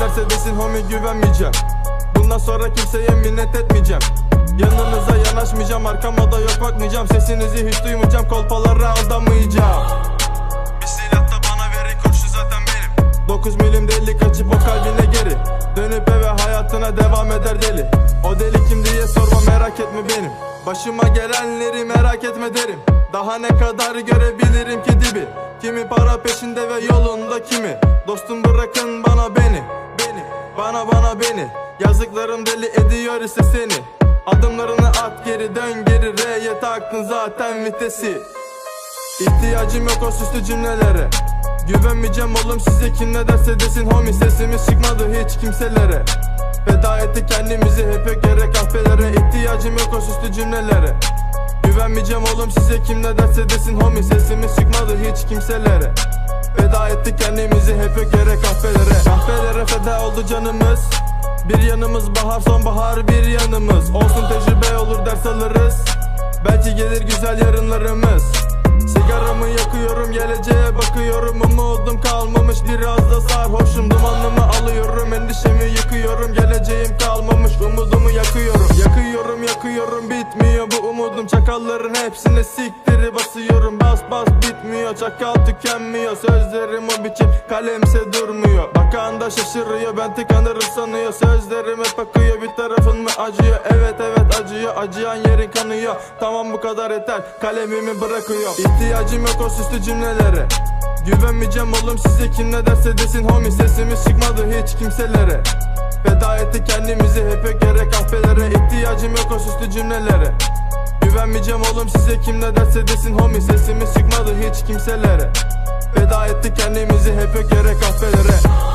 derse desin homie güvenmeyeceğim. Bundan sonra kimseye minnet etmeyeceğim. Yanınıza yanaşmayacağım arkama da yok bakmayacağım. Sesinizi hiç duymayacağım kolpalara aldanmayacağım. Bir silah da bana verin kurşun zaten benim. 9 milim delik açıp o kalbine geri. Dönüp eve hayatına devam eder deli. O deli kim diye sorma merak etme benim. Başıma gelenleri merak etme derim Daha ne kadar görebilirim ki dibi? Kimi para peşinde ve yolunda kimi? Dostum bırakın bana beni Beni bana bana beni. Yazıklarım deli ediyor ise seni. Adımlarını at geri dön geri. R'ye taktın zaten vitesi. İhtiyacım yok o süslü cümlelere. Güvenmeyeceğim oğlum size kim ne derse desin. Homie Sesimiz çıkmadı hiç kimselere. Feda ettik kendimizi hep yere kahvelere. İhtiyacım yok o süslü cümlelere Güvenmeyeceğim oğlum size kim ne derse desin homie. Sesimiz çıkmadı hiç kimselere. Feda ettik kendimizi hep yok yere kahvelere. Kahvelere feda oldu canımız. Bir yanımız bahar sonbahar bir yanımız. Olsun tecrübe olur ders alırız. Belki gelir güzel yarınlarımız. Sigaramı yakıyorum geleceğe bakıyorum. Umudum kalmamış biraz da sarhoşum Dumanımı alıyorum. Endişemi yıkıyorum Geleceğim kalmamış. Umudumu Yakıyorum Çakalların hepsine siktiri basıyorum. Bas bas bitmiyor. Çakal tükenmiyor. Sözlerim o biçim. Kalemse durmuyor. Bakan da şaşırıyor. Ben tıkanırım sanıyor. Sözlerim hep bir tarafın mı acıyor? Evet evet acıyor. Acıyan yerin kanıyor. Tamam bu kadar yeter. Kalemimi bırakıyorum. İhtiyacım yok o süslü cümlelere. Güvenmeyeceğim oğlum size. Kim ne derse desin. Homie Sesimiz çıkmadı hiç kimselere. Feda ettik kendimizi. Hep yere kahvelere. İhtiyacım yok o süslü cümlelere Güvenmeyeceğim oğlum size kim ne derse desin homie. Sesimiz çıkmadı hiç kimselere. Feda ettik kendimizi hep yok yere kahvelere